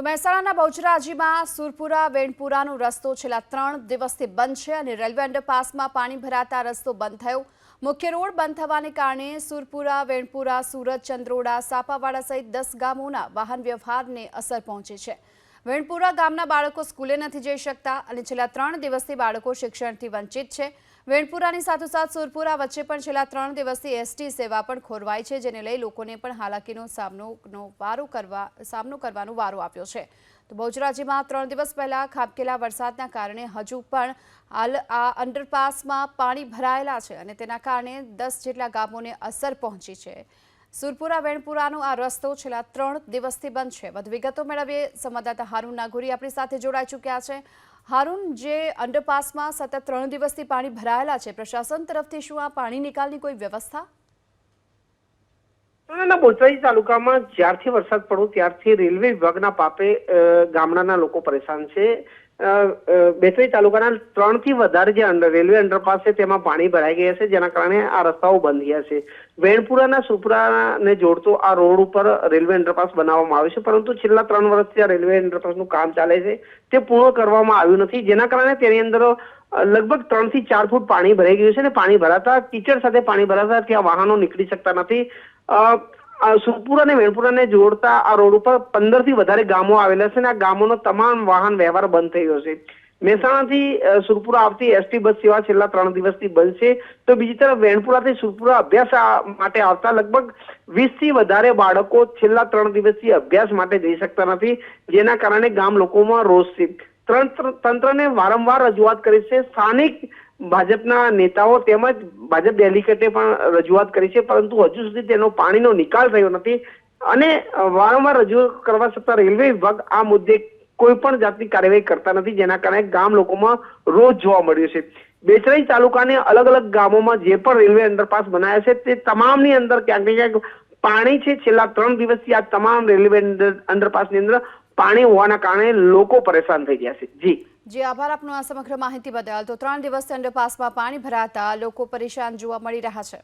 તો મહેસાણાના બહુચરાજીમાં સુરપુરા, વેણપુરાનો રસ્તો છેલ્લા ત્રણ દિવસથી બંધ છે અને રેલવે અંડરપાસમાં પાણી ભરાતા રસ્તો બંધ થયો. મુખ્ય રોડ બંધ થવાને કારણે સુરપુરા, વેણપુરા, સુરત, ચંદ્રોડા, સાપાવાડા સહિત દસ ગામોના વાહન વ્યવહારને અસર પહોંચી છે. વેણપુરા ગામના બાળકો સ્કૂલે નથી જઈ શકતા અને છેલ્લા ત્રણ દિવસથી બાળકો શિક્ષણથી વંચિત છે. વેણપુરાની સાથોસાથ સુરપુરા વચ્ચે પણ છેલ્લા ત્રણ દિવસથી એસટી સેવા પણ ખોરવાઈ છે, જેને લઈ લોકોને પણ હાલાકીનો સામનોનો વારો કરવા, સામનો કરવાનો વારો આપ્યો છે. તો બહુચરાજીમાં ત્રણ દિવસ પહેલા ખાબકેલા વરસાદના કારણે હજુ પણ હાલ આ અંડરપાસમાં પાણી ભરાયેલા છે અને તેના કારણે દસ જેટલા ગામોને અસર પહોંચી છે. સુરપુરા વેણપુરાનો આ રસ્તો છેલ્લા ત્રણ દિવસથી બંધ છે. વધુ વિગતો મેળવીએ સંવાદદાતા હારૂન નાગોરી આપણી સાથે જોડાઈ ચૂક્યા છે. હારૂન, જે અંડરપાસમાં સતત ત્રણ દિવસથી પાણી ભરાયેલા છે, પ્રશાસન તરફથી શું આ પાણી નિકાલની કોઈ વ્યવસ્થા? ના બોચાઈ તાલુકામાં જ્યારથી વરસાદ પડ્યો ત્યારથી રેલવે વિભાગના પાપે ગામડાના લોકો પરેશાન છે. અ, તાલુકાના ત્રણથી વધારે જે અંડર રેલવે અંડરપાસ છે તેમાં પાણી ભરાઈ ગયા છે જેના કારણે આ રસ્તાઓ બંધ ગયા છે. વેણપુરાના સુપરાને જોડતો આ રોડ ઉપર રેલવે અંડરપાસ બનાવવામાં આવ્યો છે પરંતુ છેલ્લા ત્રણ વર્ષથી આ રેલવે અંડરપાસનું કામ ચાલે છે. તે પૂર્ણ કરવામાં આવ્યું નથી જેના કારણે તેની અંદર લગભગ ત્રણથી ચાર ફૂટ પાણી ભરાઈ ગયું છે અને પાણી ભરાતા કીચડ સાથે પાણી ભરાતા ત્યાં વાહનો નીકળી શકતા નથી. સુરપુર અને વેણપુરાને જોડતા આ રોડ ઉપર પંદરથી વધારે ગામો આવેલા છે અને આ ગામોનો તમામ વાહન વ્યવહાર બંધ થઈ ગયો છે. મહેસાણાથી સુરપુરા આવતી એસટી બસ સેવા છેલ્લા ત્રણ દિવસથી બંધ છે. તો બીજી તરફ વેણપુરાથી સુરપુરા અભ્યાસ માટે આવતા લગભગ વીસથી વધારે બાળકો છેલ્લા ત્રણ દિવસથી અભ્યાસ માટે જઈ શકતા નથી, જેના કારણે ગામ લોકોમાં રોષ છે. તંત્ર તંત્રને વારંવાર રજૂઆત કરી છે, સ્થાનિક ભાજપના નેતાઓ તેમજ ભાજપ ડેલિગેટે પણ રજૂઆત કરી છે, પરંતુ હજુ સુધી તેનો પાણીનો નિકાલ થયો નથી. અને વારંવાર રજૂ કરવા છતાં રેલવે વિભાગ આ મુદ્દે કોઈ પણ જાતની કાર્યવાહી કરતા નથી, જેના કારણે ગામ લોકોમાં રોજ જોવા મળ્યો છે. બેચરાઈ તાલુકાને અલગ અલગ ગામોમાં જે પણ રેલવે અંડરપાસ બનાવ્યા છે, તે તમામની અંદર ક્યાંક ને ક્યાંક પાણી છે. છેલ્લા ત્રણ દિવસથી આ તમામ રેલવે અંડર- અંડરપાસની અંદર પાણી હોવાના કારણે લોકો પરેશાન થઈ ગયા છે. જી. જે આભાર આપનો આ સમગ્ર માહિતી બદલ. તો ત્રણ દિવસ અંડરપાસમાં પાણી ભરાતા લોકો પરેશાન જોવા મળી રહ્યા છે.